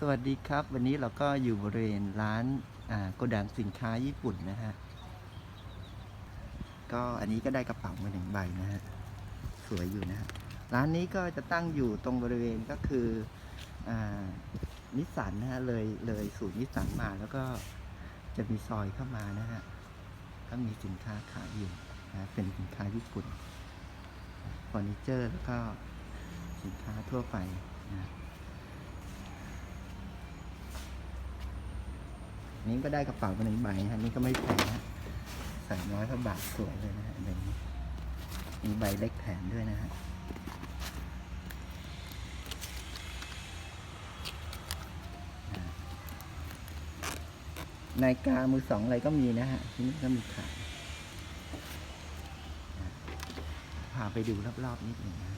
สวัสดีครับ วันนี้เราก็อยู่บริเวณร้านอ่าโกดังสินค้าญี่ปุ่นนะฮะ ก็อันนี้ก็ได้กระเป๋ามาหนึ่งใบนะฮะ สวยอยู่นะฮะ ร้านนี้ก็จะตั้งอยู่ตรงบริเวณก็คืออานิสสันนะฮะ เลยเลยสู่นิสสันมาแล้วก็จะมีซอยเข้ามานะฮะ ก็มีสินค้าขายอยู่นะเป็นสินค้าญี่ปุ่นเฟอร์นิเจอร์แล้วก็สินค้าทั่วไปนะ นี้ก็ได้กระเป๋ามาหนึ่งใบนะฮะนี่ก็ไม่แพงนะใส่น้อยพระบาทสวยเลยนะฮะใบนี้มีใบเล็กแถมด้วยนะฮะนาฬิกามือสองอะไรก็มีนะฮะที่นี่ก็มีขายพาไปดูรอบๆนิดหนึ่งนะ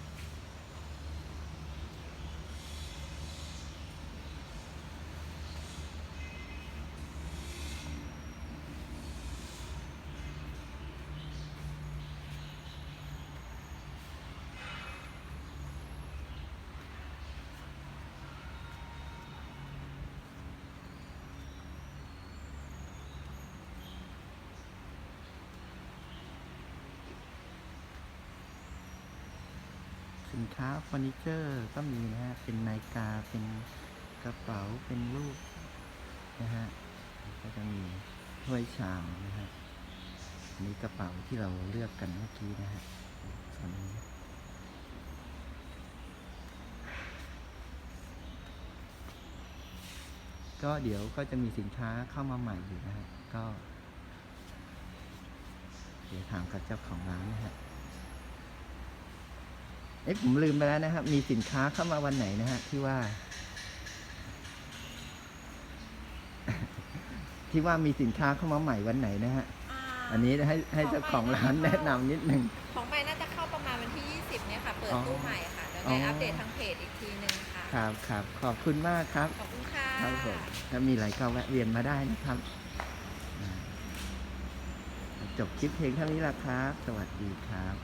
สินค้าเฟอร์นิเจอร์ก็มีนะฮะ เป็นนาฬิกา เป็นกระเป๋า เป็นรูปนะฮะ ก็จะมีถ้วยชามนะฮะอันนี้กระเป๋าที่เราเลือกกันเมื่อกี้นะฮะส่วนนี้ก็เดี๋ยวก็จะมีสินค้าเข้ามาใหม่อยู่นะฮะ ก็ เดี๋ยวถามกับเจ้าของร้านนะฮะ อ๊ะผมลืมไปแล้วนะครับ มีสินค้าเข้ามาวันไหนนะฮะที่ว่า ที่ว่ามีสินค้าเข้ามาใหม่วันไหนนะฮะาอันนี้ให้ให้เจ้าของร้านแนะนำนิดนึง ของไปน่าจะเข้าประมาณวันที่ 20 เนี่ยค่ะ เปิดอ๋อตู้ใหม่ค่ะเดี๋ยวอ๋ไงออัอัปเดตทางเพจอีกทีนึงค่ะ ครับครับขอบคุณมากครับ ขอบคุณค่ะครับผมถ้ามีอะไรก็แวะเวียนมาได้นะครับอ่าจบคลิปเพลงเท่านี้ละครับ สวัสดีครับ